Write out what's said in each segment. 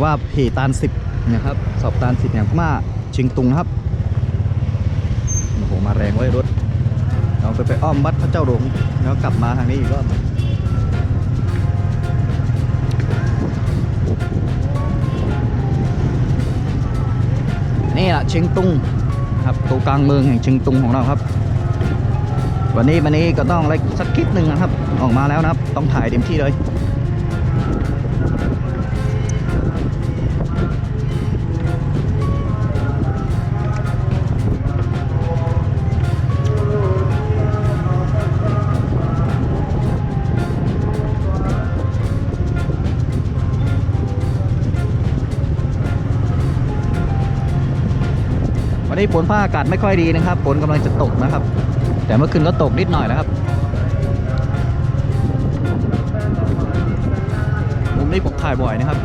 ือว่าเพตานสิบนะครับ สอบตานสิบอย่างพม่าเชิงตุงครับโอ้โหมาแรงไว้ยรถเราไปไปอ้อมวัดพระเจ้าหลวงแล้วกลับมาทางนี้อีกรอบนี่แหละเชียงตุงครับตัวกลางเมืองแห่งเชียงตุงของเราครับ วันนี้วันนี้ก็ต้องอะไรสักคลิปหนึ่งนะครับ ออกมาแล้วนะครับ ต้องถ่ายเต็มที่เลย นี้ฝนฟ้าอากาศไม่ค่อยดีนะครับฝนกำลังจะตกนะครับ แต่เมื่อคืนก็ตกนิดหน่อยนะครับมุมนี้ผมถ่ายบ่อยนะครับ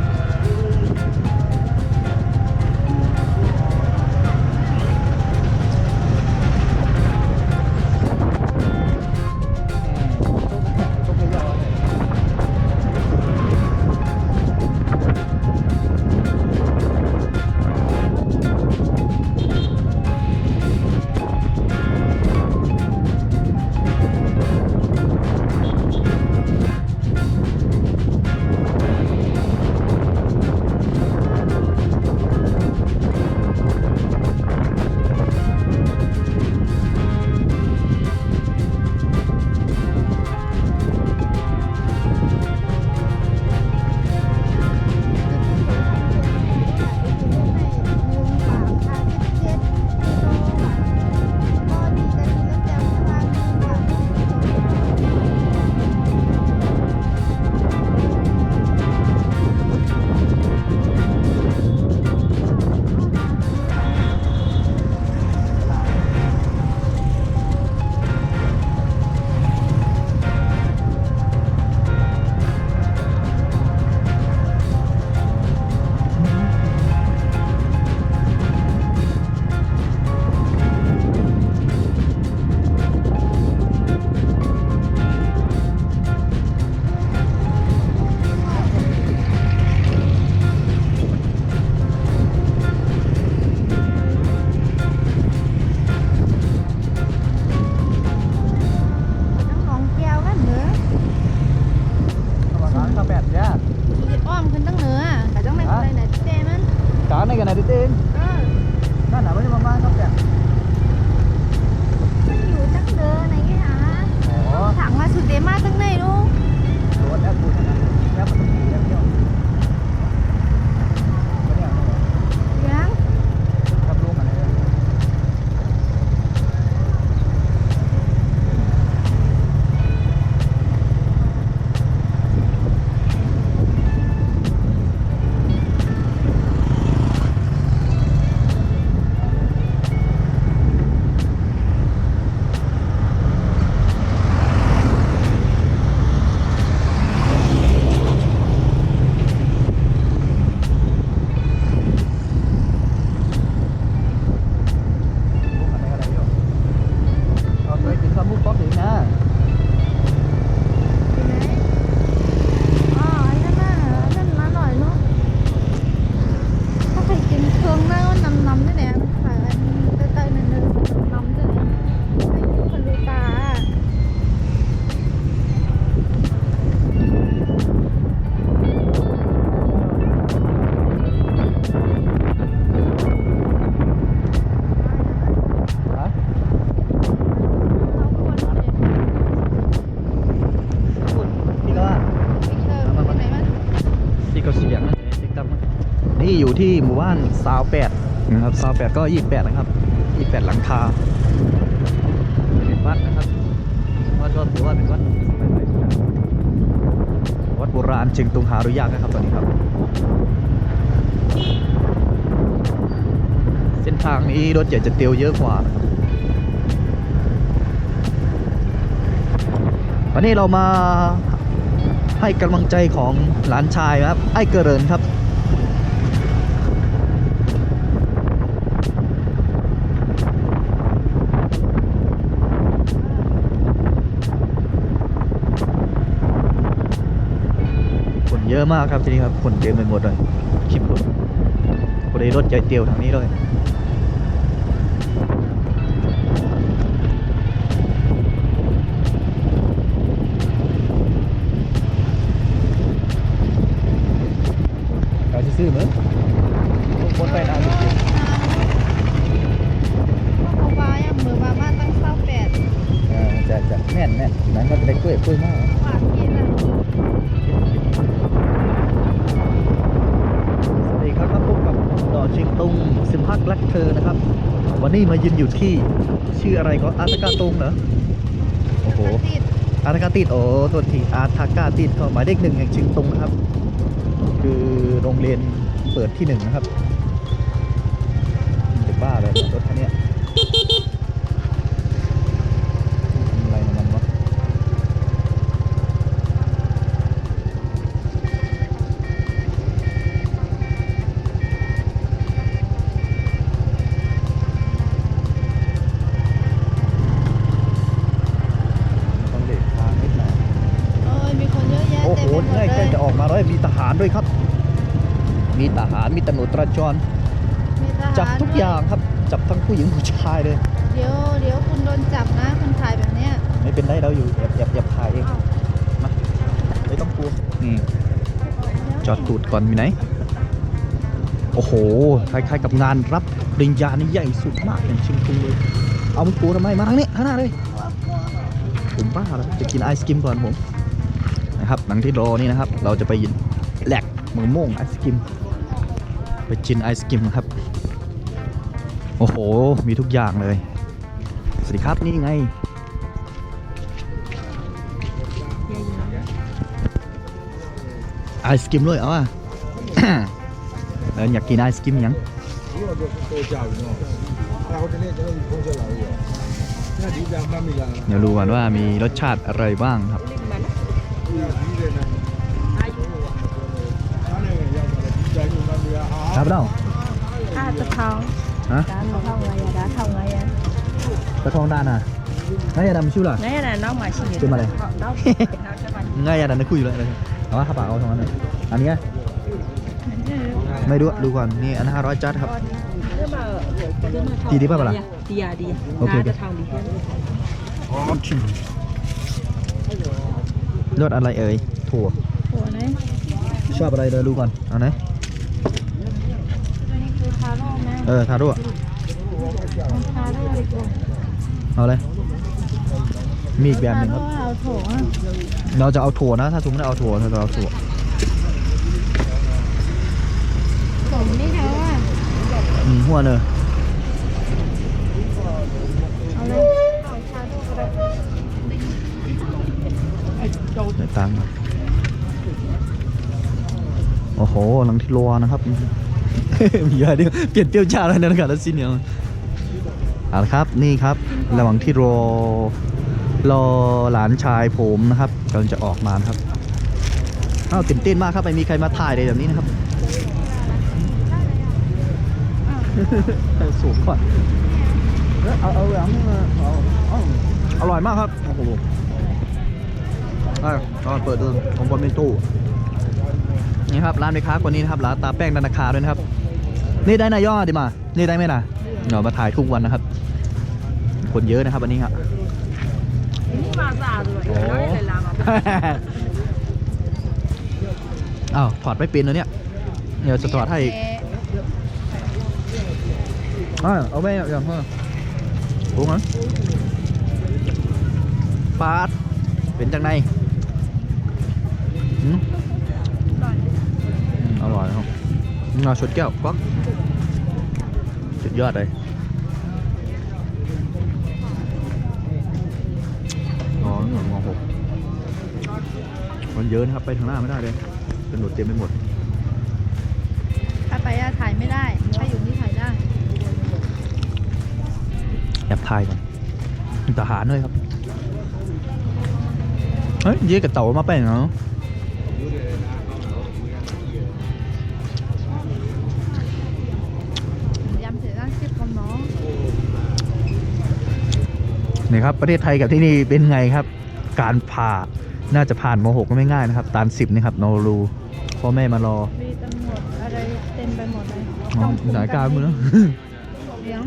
มู่บ้านซาวแปดนะครับซาวแปดก็ยี่แปดนะครับยี่แปดหลังคาเป็นวัดนะครับวัดก็ถือว่าเป็นวัดสมัยใหม่นะครับวัดโบราณเชิงตุงหาดูยากนะครับตอนนี้ครับ เส้นทางนี้รถใหญ่จะเตียวเยอะกว่านะครับวันนี้เรามาให้กำลังใจของหลานชายนะครับ ไอ้เกรินครับ ยอะมากครับทีนี้ครับ คนเต็มไปหมดเลยคลิปคนคนเลยรถใจเตียวทางนี้เลย นนี้มายืนอยู่ที่ชื่ออะไรก็อาตากาตุงเหรอโอ้โหติดอาทากาติดโอ้ตัวทีอาทากาติดก็หมายเลขหนึ่งแห่งเชียงตุงนะครับ คือโรงเรียนเปิดที่หนึ่งนะครับจะบ้าเลยรถ ด้วยครับ มีทหารมีตำรวจตราจรมีทหารจับทุกอย่างครับจับทั้งผู้หญิงผู้ชายเลย เดี๋ยวเดี๋ยวคุณโดนจับนะคุณถ่ายแบบเนี้ยไม่เป็นไรเราอยู่แอบแอบแอบถ่ายเองมาไม่ต้องกลัวนี่จอดตูดก่อนมีไหน โอ้โหคล้ายๆกับงานรับปริญญานี่ใหญ่สุดมากอย่างเชิงตุงเลย เอามึงกลัวทำไมมาทางนี้ข้างหน้าเลยผมบ้าแล้วจะกินไอศกรีมก่อนผมนะครับหลังที่รอนี่นะครับ เราจะไปแหมูม่วงไอศครีมไปจินไอศครีมครับ โอ้โห มีทุกอย่างเลย สวัสดีครับนี่ไง ไอศครีมด้วยเอ้าเอออยากกินไอศครีมยังเดี๋ยวรู้ก่อนว่ามีรสชาติอะไรบ้างครับ လားအာครับเราอ่าตะเทาฮะด้านเทาไงอะด้านเทาไงอะกระทองดานอะง่ายดำชื่อล่ะนี่แหละน้องหมาชีวิตชื่อมาเลยน้องง่ายดำนะคุยอยู่เลยเอาว่าข้าวเปล่าเอาทองนั้นเลยอันนี้ไม่รู้ดูก่อนนี่อันห้าร้อยจัดครับดีดีป่ะเปล่าดีอะดีโอเคโอเคจะทางดีแค่รสอะไรเอ่ยถั่วโอ้ยชอบอะไรเดี๋ยวดูก่อนเอาไหน ตัวนี้คือทาโร่ไหม เออทาโร่ทาโร่ดีกว่าเอาเลย มีอีกแบบหนึ่งครับทาโร่เอาโถอะเราจะเอาถั่วนะ ถ้าสมมติเอาถั่วเราจะเอาถั่วผมนี่แถวอะอืมหัวเนอะเอาเลยเอาทาโร่ก็ได้เดี๋ยวตามมาโอ้โหหลังที่รัวนะครับ มีอะไรเปลี่ยนเตี้ยวจ้าแล้วนะกันแล้วสิเนี่ยเอาละครับนี่ครับ ระหว่างที่รอรอหลานชายผมนะครับกำลังจะออกมาครับอ้าวตื่นเต้นมากครับไม่มีใครมาถ่ายเลยแบบนี้นะครับสูงกว่าเอ้ยเอาเอาแบบนี้มาเอาอร่อยมากครับโอ้โหอะลองเปิดดูของบนเป็นตู้นี่ครับร้านเบค้าคนนี้นะครับร้านตาแป้งธนาคาด้วยนะครับ นี่ได้นายยอดดิมานี่ได้ไหมนะเดี๋ยวมาถ่ายทุกวันนะครับ คนเยอะนะครับวันนี้ครับนี่มาสะอาดเลยน้อยเลยลามาอ้าวถอดไม่เป็นเลยเนี่ยเดี๋ยวจะถอดให้อีกอ่าเอาไปอย่างเพิ่มปรุงนะปาดเป็นจังไงหืมอืมอร่อยครับงาชดแก้วก๊อก สุดยอดเลยอ๋อหนึ่งมหกมันเยอะนะครับ ไปทางหน้าไม่ได้เลยถนนเต็มไปหมด ถ้าไปอะถ่ายไม่ได้ ถ้าอยู่นี่ถ่ายได้แอบถ่ายก่อนมีทหารด้วยครับ เฮ้ยเยี่กับเต่ามาเป็นเนาะ นี่ครับประเทศไทยกับที่นี่เป็นไงครับ การผ่าน่าจะผ่านม .6 ก็ไม่ง่ายนะครับตานสิบนี่ครับโนรูพ่อแม่มารอมีตำรวจอะไรเป็นไปหมดเลยอ๋อสถานการณ์มึงเนาะเลี้ยง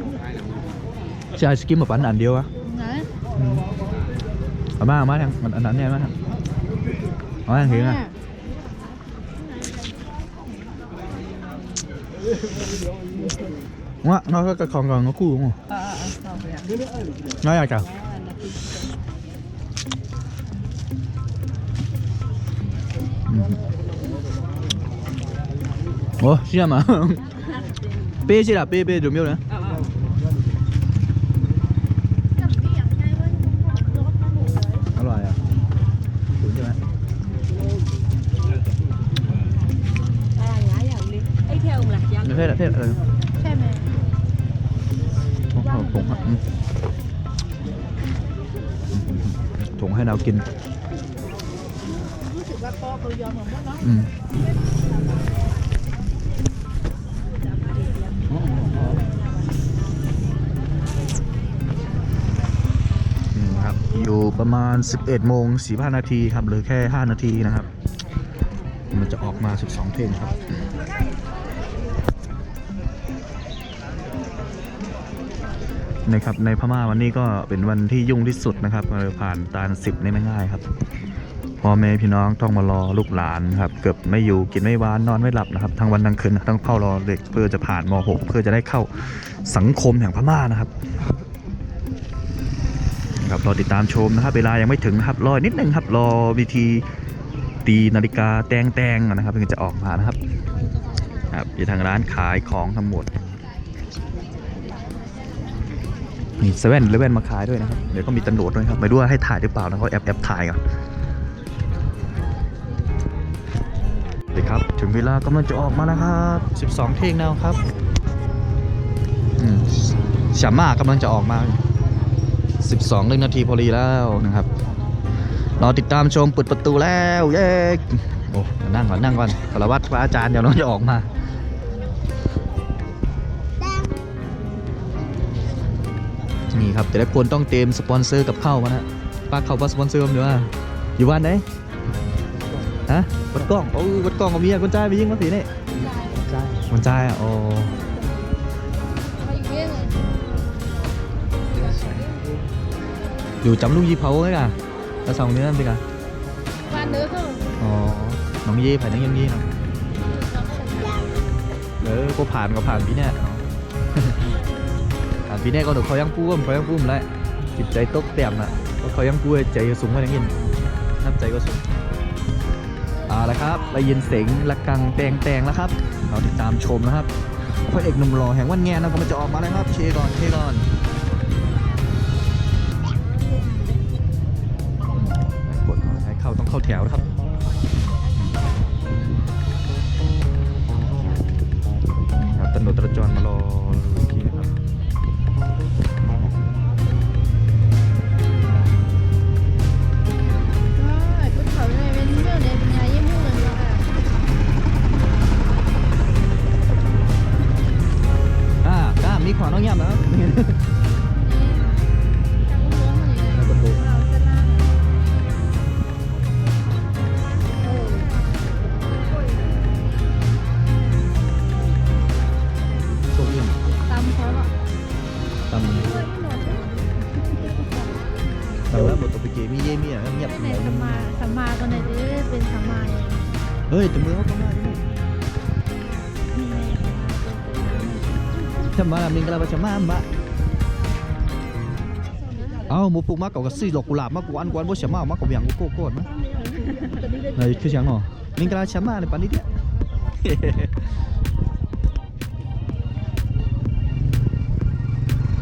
ใช่ไอศกรีมแบบปันอันเดียวอะไหนเอามาเอามาทางอันนั้นเนี่ยมาเอามาทางนี้นะว่า nó có cái con còn nó cũ không nói ra chào ủa xin mà bê chứ là bê bê được miêu nữa กับเลี้ยงไงเว้ยรถมาหมดเลยอร่อยอะถูกใช่ไหม À, nhá dạng đi. Ấy theo ông là dạng. เทศเทศเอ ถุงให้เรากินรู้สึกว่าพ่อเขายอมเหมือนกันเนาะอยู่ประมาณ 11 โมง 45 นาทีครับหรือแค่ 5 นาทีนะครับ มันจะออกมา 12 เพลงครับ นะครับในพม่าวันนี้ก็เป็นวันที่ยุ่งที่สุดนะครับผ่านตานสิบนี่ไม่ง่ายครับพ่อแม่พี่น้องต้องมารอลูกหลานครับเกือบไม่อยู่กินไม่วานนอนไม่หลับนะครับทั้งวันทั้งคืนต้องเฝ้ารอเด็กเพื่อจะผ่านม .6 เพื่อจะได้เข้าสังคมแห่งพม่านะครับครับรอติดตามชมนะครับ เวลายังไม่ถึงนะครับรอนิดนึงครับรอวิธีตีนาฬิกาแตงแตงนะครับถึงจะออกมานะครับครับอยู่ทางร้านขายของทั้งหมด มีเซเว่นเลเว่นมาขายด้วยนะครับ เดี๋ยวก็มีตำรวจด้วยครับไม่รู้ว่าให้ถ่ายหรือเปล่านะเขาแอบแอบถ่ายก่อนสวัสดีครับ ถึงเวลากำลังจะออกมาแล้วครับ 12เพลงแล้วครับอืมฉามากำลังจะออกมา 12หนึ่งนาทีพอดีแล้วนะครับรอติดตามชมเปิดประตูแล้ว เย้โอ้เดี๋ยวนั่งก่อนนั่งก่อนสารวัตรพระอาจารย์เดี๋ยวน้องจะออกมา นี่ครับ แต่ละคนต้องเตรียมสปอนเซอร์กับเข้าวมานะป้าเข้าว่าสปอนเซอร์ผมอยู่ว่าอยู่บ้านไหนฮะวัดกล้องโอ้ยวัดกล้องกับเมียคนใจายไปยิงมาสีนี่คนใจายอะโอ้ไปอีกเรื่องเลยอยู่จำลุงยีเผาไงกะแล้วสองนี้นั่นสิกะบ้านเด้อก็อ๋อน้องยีผ่านยังยังยีเนาะเออก็ผ่านก็ผ่านพี่เนี่ย เอาผ่านพี่เนี่ก็หนูเขายังพูดเขายังพูดแล้วจิตใจตกเต็มนะเพราะเขายังพูดใจสูงกว่าอย่างนี้น้ำใจก็สูงเอาละครับได้ยินเสียงระกังแตงแตงแล้วครับ เราติดตามชมนะครับพระเอกหนุ่มหล่อแห่งวันแงนนะก็มันจะออกมาแล้วครับเชยร์ก่อนเชยร์ก่อนกดให้เข้าต้องเข้าแถวนะครับ ย่างกูโก้โก้มั้ยเฮ้ยคือจังหรอมิงกะลาชะมาในปานนี้เดีย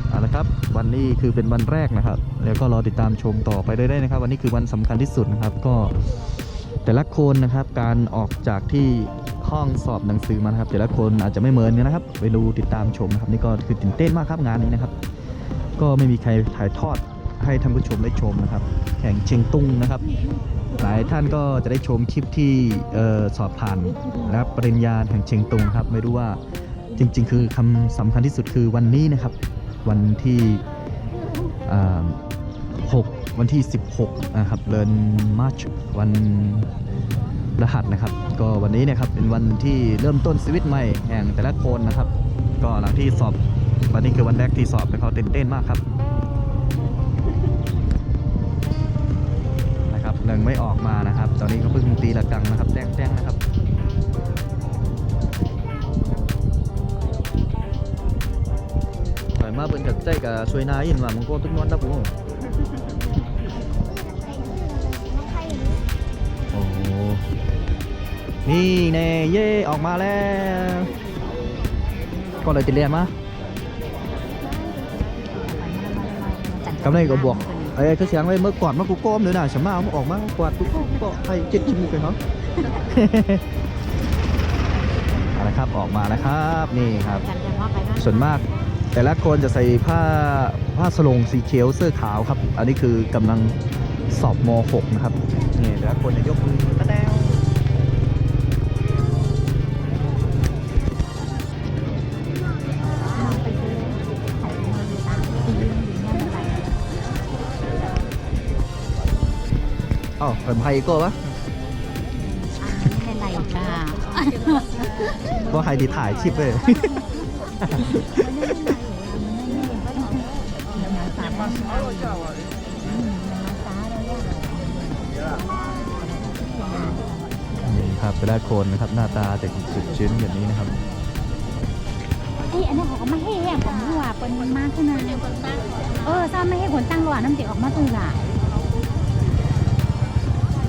เอาละครับวันนี้คือเป็นวันแรกนะครับ แล้วก็รอติดตามชมต่อไปได้ๆนะครับ วันนี้คือวันสำคัญที่สุดนะครับก็ แต่ละคนนะครับการออกจากที่ห้องสอบหนังสือมานะครับ แต่ละคนอาจจะไม่เหมือนกันนะครับ ไปดูติดตามชมนะครับ นี่ก็คือตื่นเต้นมากครับงานนี้นะครับ ก็ไม่มีใครถ่ายทอดให้ท่านผู้ชมได้ชมนะครับ แข่งเชียงตุงนะครับ หลายท่านก็จะได้ชมคลิปที่สอบผ่านรับปริญญาแห่งเชียงตุงครับ ไม่รู้ว่าจริง ๆ คือคำสำคัญที่สุดคือวันนี้นะครับ วันที่6 วันที่ 16 นะครับเดือนมาร์ชวันรหัสนะครับ ก็วันนี้เนี่ยครับเป็นวันที่เริ่มต้นชีวิตใหม่แห่งแต่ละคนนะครับ ก็หลังที่สอบวันนี้คือวันแรกที่สอบเป็นเขาตื่นเต้นมากครับนะครับหนึ่งไม่ออกมานะครับ ตอนนี้ก็เพิ่งตีละกังนะครับแจ้งๆนะครับถอยมาเป็นกับใจกับช่วยนายยินว่ามึงก็ทุกนวนนะปุ๊โนี่แน่เย่ออกมาแล้วก็เลยติดเรียนมากำไรก็บอกไอ้ก็เสียงไว้เมื่อก่อนมากูก้มเลยนะฉันมาเอามาออกมากวาดกูก็ก็ให้เจ็ดชิมุกเลยเขาเอาละครับออกมาแล้วครับนี่ครับ ส่วนมากแต่ละคนจะใส่ผ้าผ้าสลงสีเขียวเสื้อขาวครับ อันนี้คือกำลังสอบม .6 นะครับนี่แต่ละคนจะยกมือ ตะแดวอ้าวเป็นไพโก้ปะไม่ไรจ้าว่าใครดีถ่ายคลิปเลยนี่ครับแต่ละคนนะครับ หน้าตาจะสุดชื้นแบบนี้นะครับ เอ้ยอันนี้เขาก็ไม่ให้แห้งผมหัวเป็นมากขึ้นนะเออซ้ำไม่ให้ผลตั้งหลอดน้ำเสียออกมาตื่นล่ะได้อะไรมาตัวไปเกีย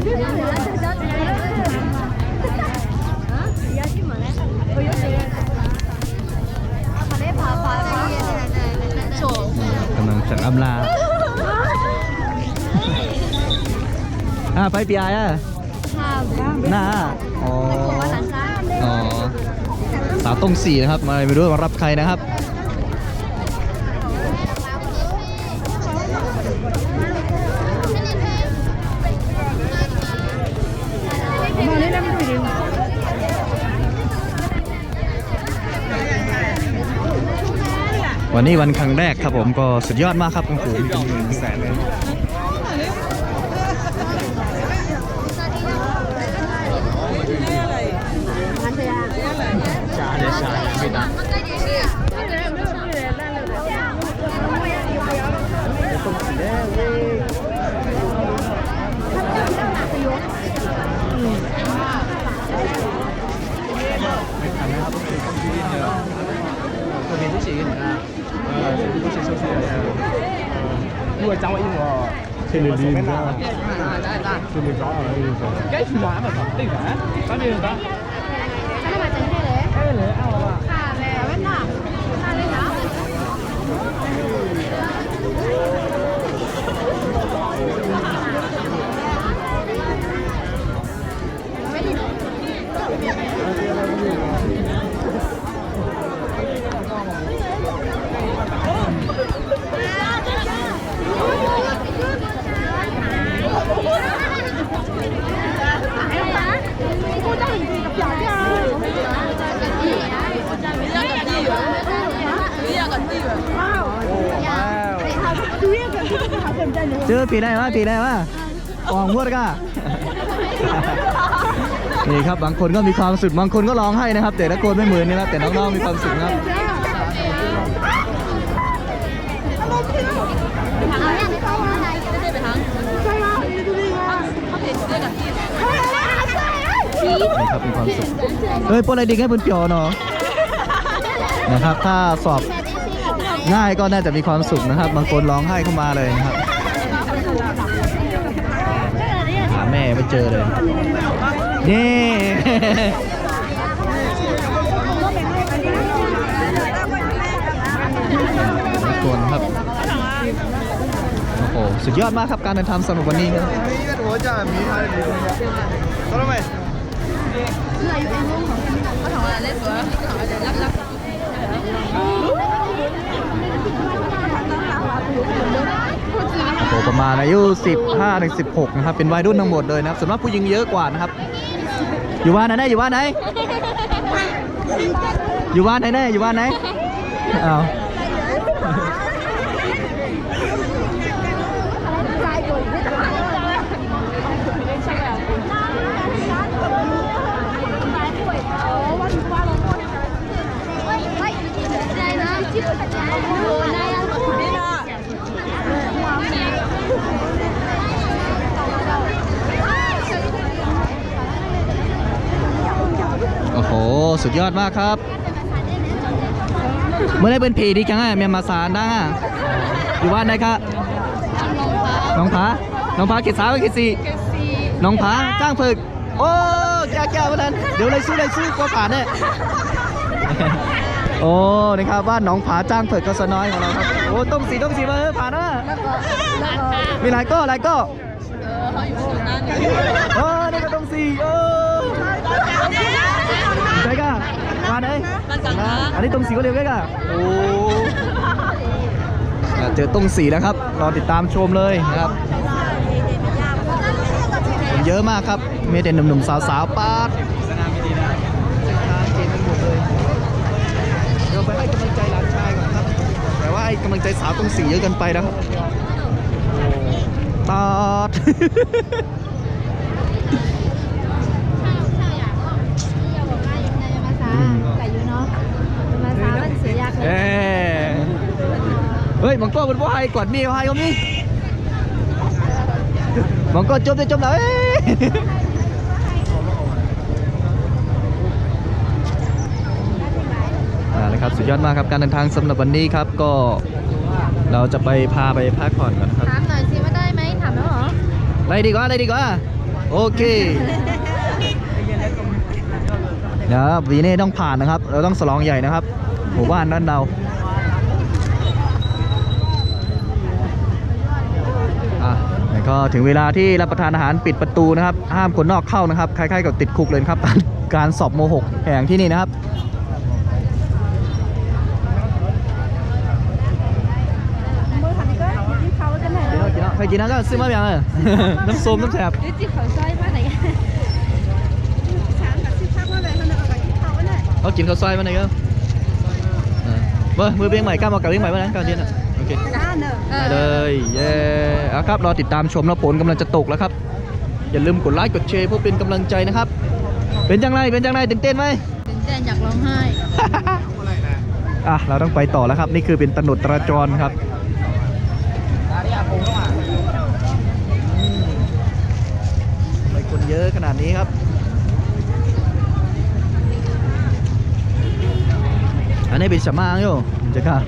กำลังสั่งอำลาอ่าไปปีไออะหน้าอ๋ออ๋อสาวตรงสี่นะครับมาไม่รู้มารับใครนะครับ วันนี้วันครั้งแรกครับผมก็สุดยอดมากครับโอ้โห ปีได้ไหมปีได้ไหมอองวดก้านี่ครับบางคนก็มีความสุขบางคนก็ร้องไห้นะครับ แต่ละคนไม่เหมือนนะครับแต่น้องๆมีความสุขนะครับ นี่ครับมีความสุขเฮ้ยปนอะไรดีให้เพื่อนเปียวเนาะนะครับ ถ้าสอบง่ายก็น่าจะมีความสุขนะครับ บางคนร้องไห้เข้ามาเลยนะครับ ถาแม่ไม่เจอเลยนี่ส่วนครับ โอ้โห สุดยอดมากครับการเดินทางสนุกวันนี้ครับ โอประมาณอายุ 15ถึง16 นะครับ เป็นวัยรุ่นทั้งหมดเลยนะครับสำหรับผู้หญิงเยอะกว่านะครับ อยู่บ้านไหนแน่อยู่บ้านไหน อยู่บ้านไหนแน่อยู่บ้านไหนอ้าว สุดยอดมากครับเมื่อได้เป็นผีดีจังอะเมียนมาสารดังอะอยู่บ้านไหนครับน้องผาน้องผาเขตสามหรือเขตสี่น้องผาจ้างฝึก โอ้แก่แก่มาทันเดี๋ยวเลยสู้เลยสู้กว่าผ่านเนี่ยโอ้นี่ครับบ้านหนองผาจ้างเผิดกสน้อยของเราครับโอ้ต้มสีต้มสีมาเออผ่านนะมีหลายก้อหลายก้อโอ้นี่ก็ต้มสีโอ้ใช่ก่ะ มาไหนอันนี้ต้มสีก็เร็วได้ก่ะโอ้อะเจอต้มสีแล้วครับ รอติดตามชมเลยนะครับคนเยอะมากครับมีแต่หนุ่มๆสาวๆปาดสนามดีนะทางเกณฑ์ทั้งหมดเลยเราไปให้กำลังใจหลานชายก่อนครับ แต่ว่าให้กำลังใจสาวต้องสีเยอะเกินไปนะครับตอด เอ้ เฮ้ยมังกรมันว่าให้กอดมีเอาให้เขามีมังกรจมได้จมแล้วเอ้ยอ่านะครับสุดยอดมากครับการเดินทางสำหรับวันนี้ครับก็เราจะไปพาไปพักผ่อนก่อนครับถามหน่อยสิว่าได้ไหมถามแล้วเหรออะไรดีกว่าอะไรดีกว่าโอเคเดี๋ยววีเน่ต้องผ่านนะครับ เราต้องสลองใหญ่นะครับหมู่บ้านด้านเราอะแล้ว ก็ถึงเวลาที่รับประทานอาหารปิดประตูนะครับ ห้ามคนนอกเข้านะครับ คล้ายๆกับติดคุกเลยครับ การสอบโมหกแห่งที่นี่นะครับมือถามนี่ก็กินเขากันไหนใครกินนะก็ซื้อมาอย่างเออน้ำส้มน้ำแสบนี่จิเขาซอยมาไหนกันช้างกับชิพักมาเลยเขาเนอะกับกินเขาเนี่ยเขากินข้าวซอยมาไหนก็เออเบอร์มือเบี้ยงใหม่กล้ามากับเบี้ยงใหม่มานั้นก่อนเดียนอะโอ เคจ้าเนอะไปเลยเย้เอาครับรอติดตามชมแล้วผลกำลังจะตกแล้วครับ อย่าลืมกดไลค์กดแชร์เพื่อเป็นกำลังใจนะครับ เป็นจังไรเป็นจังไรตื่นเต้นไหมตื่นเต้นอยากร้องไห้อะเราต้องไปต่อแล้วครับ นี่คือเป็นถนนตราจรครับทำไมคนเยอะขนาดนี้ครับอันนี้เป็นสมางอยู่จะค่ะ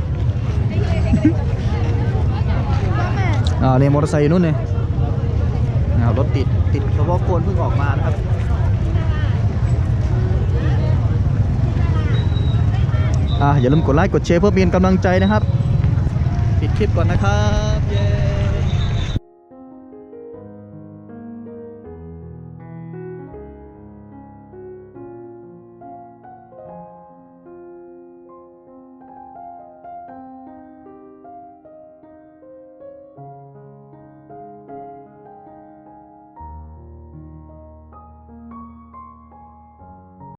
อ่าเนี่ยมอเตอร์ไซค์นู่นเนี่ยรถติดติดเฉพาะโคนเพิ่งออกมานะครับอ่าอย่าลืมกดไลค์กดแชร์เพื่อเป็นกำลังใจนะครับ ปิดคลิปก่อนนะครับ